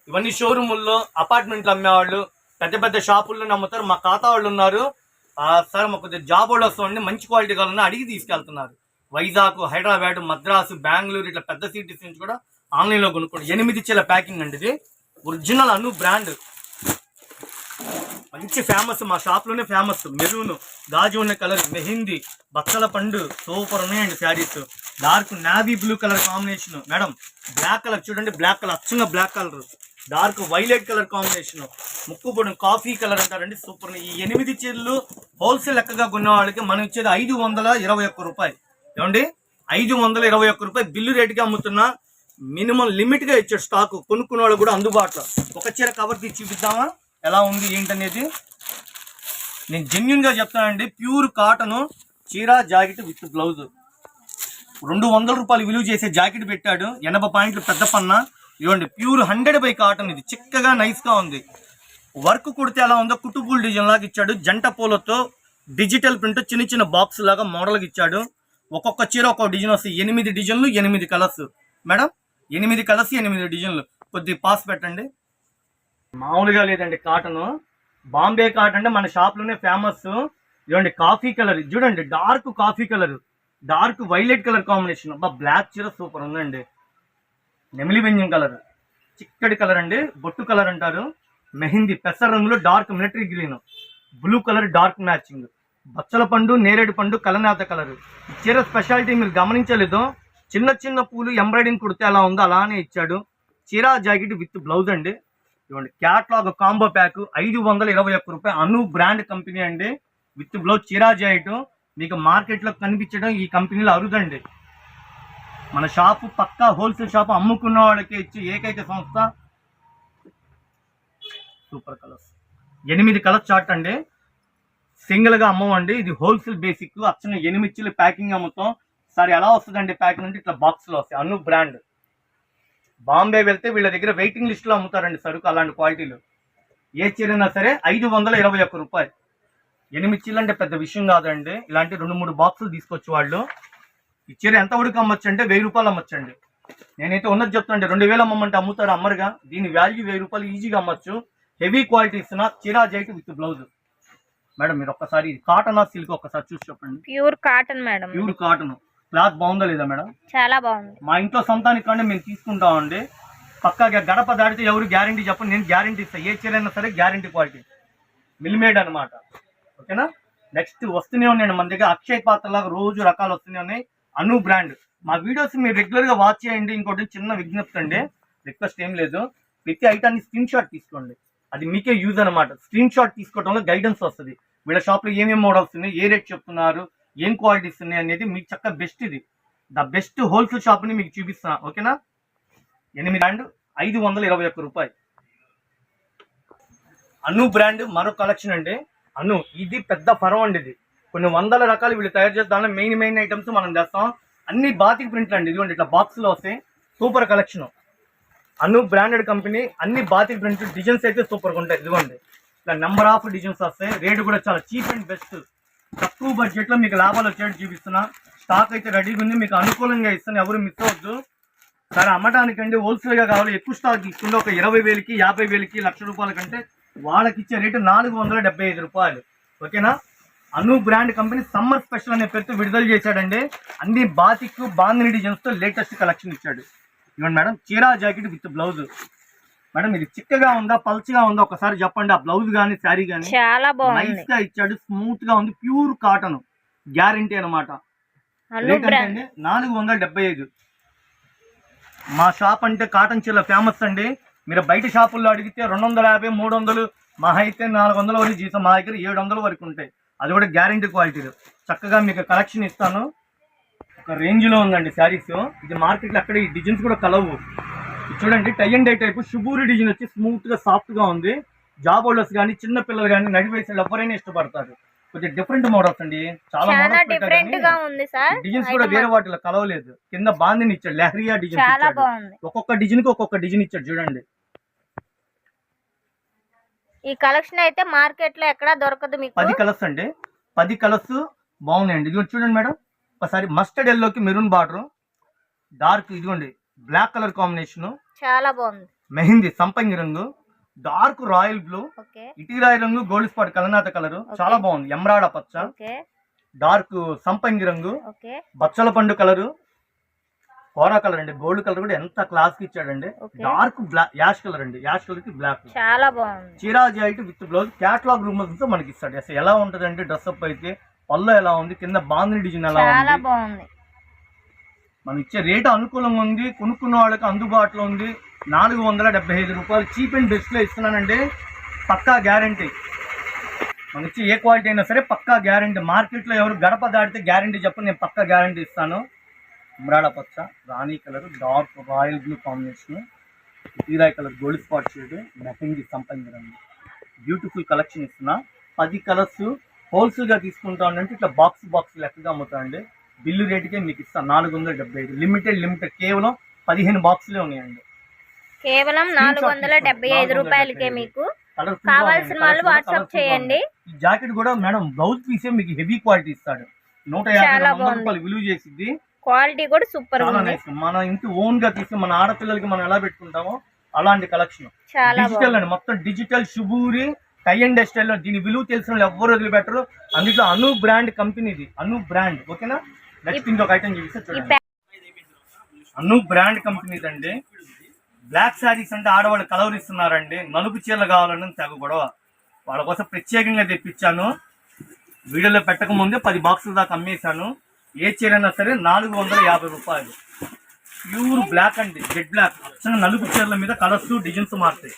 ఇవన్నీ షోరూముల్లో అపార్ట్మెంట్లు అమ్మేవాళ్ళు. పెద్ద పెద్ద షాపుల్లో నమ్ముతారు. మా ఖాతా వాళ్ళు ఉన్నారు. సార్ మాకు కొద్దిగా జాబ్ వాళ్ళు వస్తామండి మంచి క్వాలిటీ కావాలని అడిగి తీసుకెళ్తున్నారు. వైజాగ్ హైదరాబాద్ మద్రాసు బెంగళూరు ఇట్లా పెద్ద సిటీస్ నుంచి కూడా ఆన్లైన్లో కొనుక్కోండి. ఎనిమిది చీల ప్యాకింగ్ అండి ఇది. ఒరిజినల్ అను బ్రాండ్ మంచి ఫేమస్ మా షాప్లోనే ఫేమస్ మెరూన్ గాజు ఉన్న కలర్ మెహిందీ బచ్చల పండు సూపర్ ఉన్నాయండి saris. Dark navy blue colour combination madam black colour చూడండి బ్లాక్ కలర్ అచ్చంగా black colour dark violet colour combination ముక్కు పొడి కాఫీ కలర్ అంటారండి సూపర్ ఈ ఎనిమిది చీరలు హోల్సేల్ లెక్కగా కొన్న వాళ్ళకి మనం ఇచ్చేది ఐదు వందల ఇరవై ఒక్క రూపాయలు. ఏమండి? ఐదు వందల ఇరవై ఒక్క రూపాయలు బిల్లు రేటుకి అమ్ముతున్నా మినిమం లిమిట్గా ఇచ్చే స్టాక్ కొనుక్కున్న వాళ్ళు కూడా అందుబాటులో. ఒక చీర కవర్ తీసి చూపిద్దామా? ఎలా ఉంది ఏంటనేది? నేను జెన్యున్గా చెప్తానండి ప్యూర్ కాటన్ చీర జాకెట్ విత్ బ్లౌజ్ రెండు వందల రూపాయలు విలువ చేసే జాకెట్ పెట్టాడు ఎనభై పాయింట్లు పెద్ద పన్న. ఇవ్వండి ప్యూర్ హండ్రెడ్ బై కాటన్ ఇది చిక్కగా నైస్గా ఉంది. వర్క్ కుడితే ఎలా ఉందో కుటుబుల్ డిజైన్ లాగా ఇచ్చాడు జంట పూలతో డిజిటల్ ప్రింట్ చిన్న చిన్న బాక్స్ లాగా మోడల్గా ఇచ్చాడు. ఒక్కొక్క చీర ఒక్కొక్క డిజైన్ వస్తాయి. ఎనిమిది డిజైన్లు ఎనిమిది కలర్స్ మేడం ఎనిమిది కలర్స్ ఎనిమిది డిజైన్లు. కొద్ది పాస్ పెట్టండి. మామూలుగా లేదండి కాటన్ బాంబే కాటన్ అంటే మన షాప్లోనే ఫేమస్ ఇదిగోండి కాఫీ కలర్ చూడండి dark coffee colour dark violet colour combination అబ్బా బ్లాక్ చీర సూపర్ ఉందండి. నెమిలి వెంజం కలర్ చిక్కడి కలర్ అండి. బొట్టు కలర్ అంటారు. మెహిందీ పెసర రంగులో dark military green blue colour dark matching బచ్చల పండు నేరేడు పండు కలనాథ కలరు. చీర స్పెషాలిటీ మీరు గమనించలేదు. చిన్న చిన్న పూలు ఎంబ్రాయిడింగ్ కుడితే అలా ఉందో అలానే ఇచ్చాడు. చీర జాకెట్ విత్ బ్లౌజ్ అండి. ఇవ్వండి క్యాట్లాగ్ కాంబో ప్యాక్ ఐదు వందల ఇరవై ఒక్క రూపాయలు అను బ్రాండ్ కంపెనీ అండి. విత్ బ్లౌజ్ చీరా జాకెట్. మీకు మార్కెట్లో కనిపించడం ఈ కంపెనీలో అరుదండి. మన షాపు పక్కా హోల్సేల్ షాప్ అమ్ముకున్న వాళ్ళకి ఇచ్చే ఏకైక సంస్థ. సూపర్ కలర్స్ ఎనిమిది కలర్స్ చార్ట్ అండి. సింగిల్గా అమ్మవండి. ఇది హోల్సేల్ బేసిక్ అచ్చన ఎనిమిది ప్యాకింగ్ అమ్ముతాం సార్ ఎలా వస్తుందండి ప్యాకింగ్ అంటే ఇట్లా బాక్స్లో వస్తాయి. అను బ్రాండ్. బాంబే వెళ్తే వీళ్ళ దగ్గర వెయిటింగ్ లిస్ట్లో అమ్ముతారండి సరుకు అలాంటి క్వాలిటీలు. ఏ చీరైనా సరే ఐదు వందల ఇరవై ఒక్క రూపాయలు. ఎనిమిది అంటే పెద్ద విషయం కాదండి. ఇలాంటి రెండు మూడు బాక్సులు తీసుకొచ్చి వాళ్ళు. ఈ చీర ఎంత ఉడికి అమ్మొచ్చు అంటే వెయ్యి రూపాయలు అమ్మొచ్చండి. నేనైతే ఉన్నది చెప్తానండి. రెండు వేలు అమ్మమంటే అమ్ముతారు అమ్మరుగా. దీని వాల్యూ వెయ్యి రూపాయలు ఈజీగా అమ్మొచ్చు. హెవీ క్వాలిటీ ఇస్తున్న. చీరా జైట్ విత్ బ్లౌజ్ మేడం మీరు ఒక్కసారి కాటన్ సిల్క్ ఒక్కసారి చూసి చెప్పండి. Pure cotton madam. Pure cotton. Cloth బాగుందా లేదా మేడం? చాలా బాగుంది. మా ఇంట్లో సొంతానికి కంటే మేము తీసుకుంటామండి. పక్కాగా గడప దాటితే ఎవరు గ్యారంటీ చెప్పండి నేను గ్యారంటీ ఇస్తాను ఏ చీర అయినా సరే గ్యారంటీ క్వాలిటీ. మిల్మేడ్ అనమాట ఓకేనా? నెక్స్ట్ వస్తూనే ఉన్నాయండి మన దగ్గర. అక్షయ్ పాత్ర లాగా రోజు రకాలు వస్తూనే ఉన్నాయి. అను బ్రాండ్. మా వీడియోస్ మీరు రెగ్యులర్గా వాచ్ చేయండి. ఇంకోటి చిన్న విజ్ఞప్తి అండి. రిక్వెస్ట్ ఏం లేదు. ప్రతి ఐటాన్ని స్క్రీన్ షాట్ తీసుకోండి. అది మీకే యూజ్ అనమాట స్క్రీన్ షాట్ తీసుకోవడంలో గైడెన్స్ వస్తుంది. వీళ్ళ షాప్లో ఏమేమి మోడల్స్ ఉన్నాయి ఏ రేట్ చెప్తున్నారు ఏం క్వాలిటీస్ ఉన్నాయి అనేది మీకు చక్కగా బెస్ట్ ఇది. ద బెస్ట్ హోల్సేల్ షాప్ని మీకు చూపిస్తున్నా ఓకేనా? ఎనిమిది బ్రాండ్ ఐదు వందల ఇరవై ఒక్క రూపాయి. అను బ్రాండ్ మరో కలెక్షన్ అండి. అను ఇది పెద్ద ఫరం అండి ఇది. కొన్ని వందల రకాలు వీళ్ళు తయారు చేస్తాం మెయిన్ మెయిన్ ఐటమ్స్ మనం చేస్తాం అన్ని బాతిక్ ప్రింట్లు అండి. ఇదిగోండి ఇట్లా బాక్స్లో వస్తాయి. Super collection Anu branded company అన్ని బాతిక్ ప్రింట్ డిజైన్స్ అయితే సూపర్గా ఉంటాయి. ఇదిగోండి. ఇలా నెంబర్ ఆఫ్ డిజైన్స్ వస్తాయి. రేటు కూడా చాలా చీప్ అండ్ బెస్ట్ తక్కువ బడ్జెట్లో మీకు లాభాలు వచ్చేట్టు చూపిస్తున్నా. స్టాక్ అయితే రెడీగా ఉంది. మీకు అనుకూలంగా ఇస్తాను. ఎవరు మిస్ అవ్వద్దు. సరే అమ్మటానికండి హోల్సేల్గా కావాలి. ఎక్కువ స్టాక్ తీసుకుంటే ఒక ఇరవై వేలకి యాభై వేలకి లక్ష రూపాయల కంటే వాళ్ళకి ఇచ్చే రేటు నాలుగు వందల డెబ్బై ఐదు రూపాయలు. ఓకేనా? Anu brand company summer special అనే పేరుతో విడుదల చేశాడండి. అన్ని బాతిక్ బాంగిని డిజైన్స్తో లేటెస్ట్ కలెక్షన్ ఇచ్చాడు. ఇవ్వండి మేడం. చీరా జాకెట్ విత్ బ్లౌజ్. మేడం ఇది చిక్కగా ఉందా పల్చగా ఉందా? ఒకసారి చెప్పండి. ఆ బ్లౌజ్ కానీ శారీ కానీ చాలా బాగుంది. నైస్గా ఇచ్చాడు. స్మూత్గా ఉంది. Pure cotton. గ్యారంటీ అనమాట నాలుగు వందల డెబ్బై ఐదు. మా షాప్ అంటే కాటన్ చీరల ఫేమస్ అండి. మీరు బయట షాపుల్లో అడిగితే రెండు వందల యాభై మూడు వందలు మా అయితే నాలుగు వందల వరకు జీతం మా దగ్గర ఏడు వందల వరకు ఉంటాయి. అది కూడా గ్యారంటీ క్వాలిటీలు చక్కగా మీకు కలెక్షన్ ఇస్తాను. ఒక రేంజ్లో ఉందండి శారీస్. ఇది మార్కెట్లో అక్కడ ఈ డిజైన్స్ కూడా కలవు. చూడండి tie and dye type shibori design వచ్చి స్మూత్గా సాఫ్ట్గా ఉంది. జాబ్ హోల్డర్స్ కానీ చిన్న పిల్లలు కానీ నడి వయసులో ఎవరైనా ఇష్టపడతారు. కొంచెం డిఫరెంట్ మోడల్స్ అండి. చాలా డిఫరెంట్గా ఉంది సార్. డిజైన్స్ కూడా వేరే వాటిలో కలవలేదు. కింద బాందిని ఇచ్చాడు లెహరియా డిజైన్ ఒక్కొక్క డిజైన్కి ఒక్కొక్క డిజైన్ ఇచ్చాడు చూడండి. ఈ కలెక్షన్ అయితే మార్కెట్లో ఎక్కడా దొరకదు మీకు. పది కలర్స్ అండి. పది కలర్స్ బాగున్నాయండి. ఇది చూడండి మేడం. ఒకసారి మస్టర్డ్ ఎల్లోకి మెరూన్ బార్డర్. డార్క్ ఇదిగోండి బ్లాక్ కలర్ కాంబినేషన్. చాలా బాగుంది. మెహిందీ సంపంగి రంగు డార్క్ రాయల్ బ్లూ ఇటీరాయి రంగు గోల్డ్ స్పాట్ కలనాథ కలర్. చాలా బాగుంది ఎమరాడ పచ్చ. డార్క్ సంపంగి రంగు బచ్చల పండు కలరు. కోరా కలర్ అండి గోల్డ్ కలర్ కూడా ఎంత క్లాస్కి ఇచ్చాడండి. డార్క్ బ్లాక్ యాష్ కలర్ అండి యాష్ కలర్కి బ్లాక్. చాలా బాగుంది. చీరా జాయిట్ విత్ బ్లౌజ్ క్యాట్లాగ్తో మనకి ఇస్తాడు. అసలు ఎలా ఉంటది అంటే డ్రెస్అప్ అయితే పళ్ళు ఎలా ఉంది? కింద బాందిని డిజైన్ ఎలా చాలా ఉంది? బాగుంది. మనం ఇచ్చే రేటు అనుకూలంగా ఉంది కొనుక్కున్న వాళ్ళకి అందుబాటులో ఉంది. నాలుగు వందల డెబ్బై ఐదు రూపాయలు చీప్ అండ్ బెస్ట్లో ఇస్తున్నానండి. పక్కా గ్యారంటీ. మనం ఇచ్చే ఏ క్వాలిటీ అయినా సరే పక్కా గ్యారంటీ. మార్కెట్లో ఎవరు గడప దాటితే గ్యారంటీ చెప్పని నేను పక్కా గ్యారంటీ ఇస్తాను. ఉమ్రాడ పచ్చ రాణి colour dark royal blue combination. తీరాయ్ colour gold spot shade mehndi సంపంగి బ్యూటిఫుల్ కలెక్షన్ ఇస్తున్నా. పది కలర్స్ హోల్సేల్గా తీసుకుంటా అంటే ఇట్లా బాక్స్ బాక్స్ లెక్కగా అమ్ముతానండి. బిల్లు రేటుకే మీకు ఇస్తాను నాలుగు వందల డెబ్బై ఐదు. లిమిటెడ్ లిమిటెడ్ కేవలం పదిహేను బాక్సులే ఉన్నాయండి. కేవలం నాలుగు వందల డెబ్బై ఐదు రూపాయలకే మీకు కావాల్సిన. వాళ్ళు వాట్సాప్ చేయండి. ఈ జాకెట్ కూడా మేడం బ్లౌజ్ పీసే మీకు హెవీ క్వాలిటీ ఇస్తాడు. నూట యాభై. రూపాయలు విలువ చేసిద్ది. క్వాలిటీ కూడా సూపర్ మన ఇంటి ఓన్గా తీసి మన ఆడపిల్లలకి మనం ఎలా పెట్టుకుంటామో అలాంటి కలెక్షన్ డిజిటల్ అండి. మొత్తం digital shibori tie and style దీని విలువ తెలిసిన వాళ్ళు ఎవ్వరు వదిలిపెట్టరు. అందులో అను బ్రాండ్ కంపెనీది అను బ్రాండ్. ఓకేనా? నెక్స్ట్ ఇంకొక ఐటమ్ చూపిస్తే అను బ్రాండ్ కంపెనీది అండి బ్లాక్ శారీస్ అంటే ఆడవాళ్ళు కలర్ ఇస్తున్నారండి నలుపు చీరలు కావాలని తెగ గొడవ. వాళ్ళ కోసం ప్రత్యేకంగా తెప్పించాను. వీడియోలో పెట్టక ముందే పది బాక్సుల దాకా అమ్మేశాను. ఏ చీర అయినా సరే నాలుగు వందల యాభై రూపాయలు. ప్యూర్ బ్లాక్ అండి. Jade black. నలుపు చీరల మీద కలర్స్ డిజైన్స్ మారుతాయి.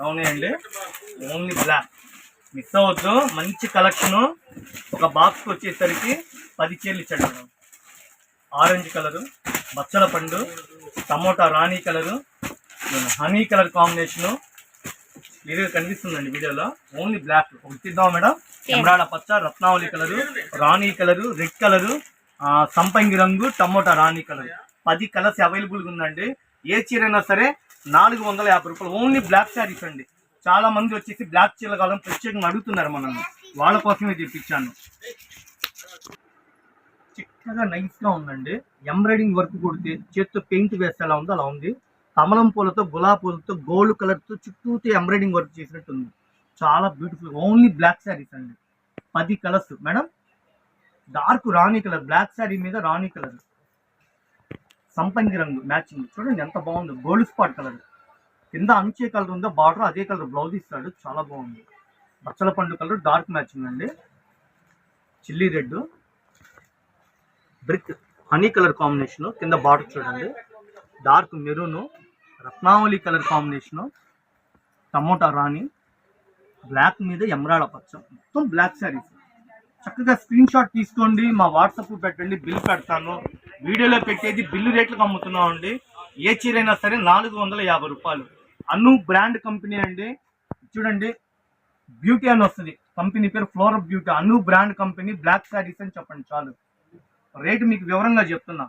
అలా ఉన్నాయండి ఓన్లీ బ్లాక్ మిస్ అవ్వద్దు. మంచి కలెక్షన్ ఒక బాక్స్ వచ్చేసరికి పది చీరలు ఇచ్చాడు మేడం. ఆరెంజ్ కలరు బచ్చల పండు టమోటా రాణి కలరు హనీ కలర్ కాంబినేషను క్లియర్గా కనిపిస్తుందండి వీడియోలో. ఓన్లీ బ్లాక్ తీద్దాం మేడం? ఎమరాడ పచ్చ రత్నావళి కలరు రాణి కలరు రెడ్ కలరు సంపంగి రంగు టమోటా రాణి కలర్ పది కలర్స్ అవైలబుల్గా ఉందండి. ఏ చీర అయినా సరే నాలుగు వందల యాభై రూపాయలు. ఓన్లీ బ్లాక్ శారీస్ అండి. చాలా మంది వచ్చేసి బ్లాక్ చీరల కావాలని ప్రత్యేకంగా అడుగుతున్నారు మనల్ని. వాళ్ళ కోసమే తెప్పించాను. చిక్కగా నైస్గా ఉందండి. ఎంబ్రాయిడింగ్ వర్క్ కొడితే చేత్తో పెయింట్ వేస్తే ఎలా ఉందో అలా ఉంది. కమలం పూలతో గులాబీ పూలతో గోల్డ్ కలర్తో చుట్టూతో ఎంబ్రాయిడింగ్ వర్క్ చేసినట్టు ఉంది చాలా బ్యూటిఫుల్ ఓన్లీ బ్లాక్ శారీస్ అండి. పది కలర్స్ మేడం డార్క్ రాణి కలర్ బ్లాక్ శారీ మీద రాణి కలర్ సంపంగి రంగు మ్యాచింగ్. చూడండి ఎంత బాగుంది. Gold spot colour. కింద అంచే కలర్ ఉందో బార్డర్ అదే కలర్. బ్లౌజ్ ఇస్తాడు చాలా బాగుంది. బచ్చల పండు కలర్ డార్క్ మ్యాచింగ్ అండి. Chilli red. Brick honey colour combination. కింద బార్డర్ చూడండి. డార్క్ మెరూన్ రత్నావళి కలర్ కాంబినేషన్. టమోటా రాణి. బ్లాక్ మీద ఎమరాడ పచ్చ. మొత్తం బ్లాక్ శారీస్. చక్కగా స్క్రీన్ షాట్ తీసుకోండి మా వాట్సాప్ పెట్టండి బిల్ పెడతాను. వీడియోలో పెట్టేది బిల్లు రేట్లకు అమ్ముతున్నాం అండి ఏ చీర అయినా సరే నాలుగు వందల యాభై రూపాయలు. అను బ్రాండ్ కంపెనీ అండి. చూడండి. బ్యూటీ అని వస్తుంది. కంపెనీ పేరు floor of beauty. Anu brand company black saris అని చెప్పండి చాలు. రేటు మీకు వివరంగా చెప్తున్నా.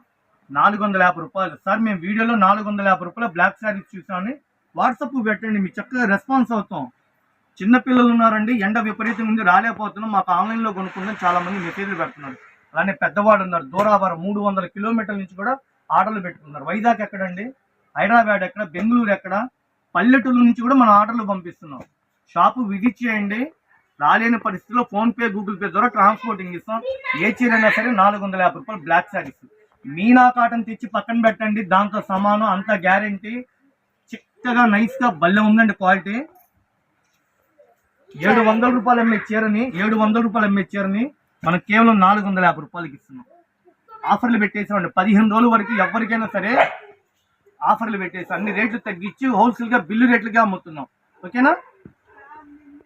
నాలుగు వందల యాభై రూపాయలు. సార్ మేము వీడియోలో నాలుగు వందల యాభై రూపాయల బ్లాక్ శారీస్ చూసామని వాట్సాప్ పెట్టండి. మీకు చక్కగా రెస్పాన్స్ అవుతాం. చిన్నపిల్లలు ఉన్నారండి. ఎండ విపరీతం ఉంది. రాలేకపోతున్నాం. మాకు ఆన్లైన్లో కొనుక్కుంటాం చాలామంది మెసేజ్లు పెడుతున్నారు. అలానే పెద్దవాళ్ళు ఉన్నారు. దూరాభారం మూడు వందల కిలోమీటర్ల నుంచి కూడా ఆర్డర్లు పెట్టుకున్నారు వైజాగ్ ఎక్కడండి? హైదరాబాద్ ఎక్కడ? బెంగళూరు ఎక్కడ? పల్లెటూరు నుంచి కూడా మనం ఆర్డర్లు పంపిస్తున్నాం. షాపు విజిట్ చేయండి. రాలేని పరిస్థితిలో ఫోన్పే గూగుల్ పే ద్వారా ట్రాన్స్పోర్టింగ్ ఇస్తాం. ఏ చీర అయినా సరే నాలుగు వందల యాభై రూపాయలు బ్లాక్ శారీస్. మీనా కాటన్ తెచ్చి పక్కన పెట్టండి. దాంతో సమానం అంత గ్యారంటీ. చిక్కగా నైస్గా భలే ఉందండి క్వాలిటీ. ఏడు వందల రూపాయలు అమ్మే చీరని ఏడు వందల రూపాయలు అమ్మే చీరని మనం కేవలం నాలుగు వందల యాభై రూపాయలకి ఇస్తున్నాం. ఆఫర్లు పెట్టేసామండి పదిహేను రోజుల వరకు ఎవరికైనా సరే ఆఫర్లు పెట్టేసి అన్ని రేట్లు తగ్గించి హోల్సేల్గా బిల్లు రేట్లుగా అమ్ముతున్నాం. ఓకేనా?